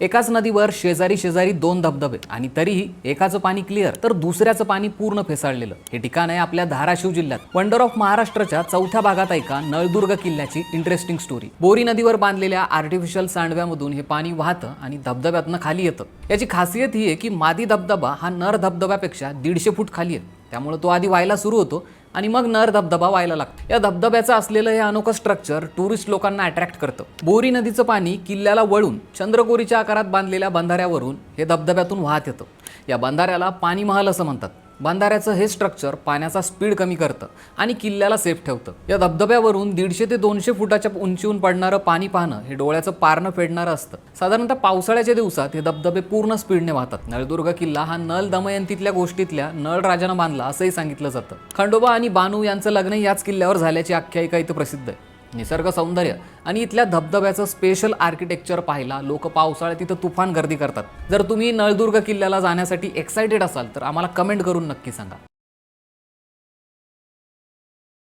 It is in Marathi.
एकाच नदीवर शेजारी शेजारी दोन धबधबे आणि तरीही एकाचं पाणी क्लिअर तर दुसऱ्याचं पाणी पूर्ण फेसाळलेलं. हे ठिकाण आहे आपल्या धाराशिव जिल्ह्यात. वंडर ऑफ महाराष्ट्राच्या चौथ्या भागात ऐका नळदुर्ग किल्ल्याची इंटरेस्टिंग स्टोरी बोरी नदीवर बांधलेल्या आर्टिफिशियल सांडव्यामधून हे पाणी वाहतं आणि धबधब्यातनं खाली येतं. याची खासियत ही आहे की मादी धबधबा हा नर धबधब्यापेक्षा दीडशे फूट खाली आहे. त्यामुळे तो आधी व्हायला सुरू होतो. आणि मग नर धबधबा व्हायला लागतो. या धबधब्याचं असलेलं हे अनोखं स्ट्रक्चर टुरिस्ट लोकांना अट्रॅक्ट करतं. बोरी नदीचं पाणी किल्ल्याला वळून चंद्रकोरीच्या आकारात बांधलेल्या बंधाऱ्यावरून हे धबधब्यातून वाहत येतं. या बंधाऱ्याला पाणीमहाल असं म्हणतात. बंधाऱ्याचं हे स्ट्रक्चर पाण्याचा स्पीड कमी करतं आणि किल्ल्याला सेफ ठेवतं. या धबधब्यावरून दीडशे ते दोनशे फुटाच्या उंचीहून पडणारं पाणी पाहणं हे डोळ्याचं पारणं फेडणारं असतं. साधारणतः पावसाळ्याच्या दिवसात हे धबधबे पूर्ण स्पीडने वाहतात. नळदुर्ग किल्ला हा नल दमयंतीतल्या गोष्टीतल्या नळ राजानं बांधला असंही सांगितलं जातं. खंडोबा आणि बानू यांचं लग्न याच किल्ल्यावर झाल्याची आख्यायिका इथं प्रसिद्ध आहे. निसर्ग सौंदर्य आणि इथल्या धबधब्याचं स्पेशल आर्किटेक्चर पाहायला लोक पावसाळ्यात तिथं तुफान गर्दी करतात. जर तुम्ही नळदुर्ग किल्ल्याला जाण्यासाठी एक्सायटेड असाल तर आम्हाला कमेंट करून नक्की सांगा.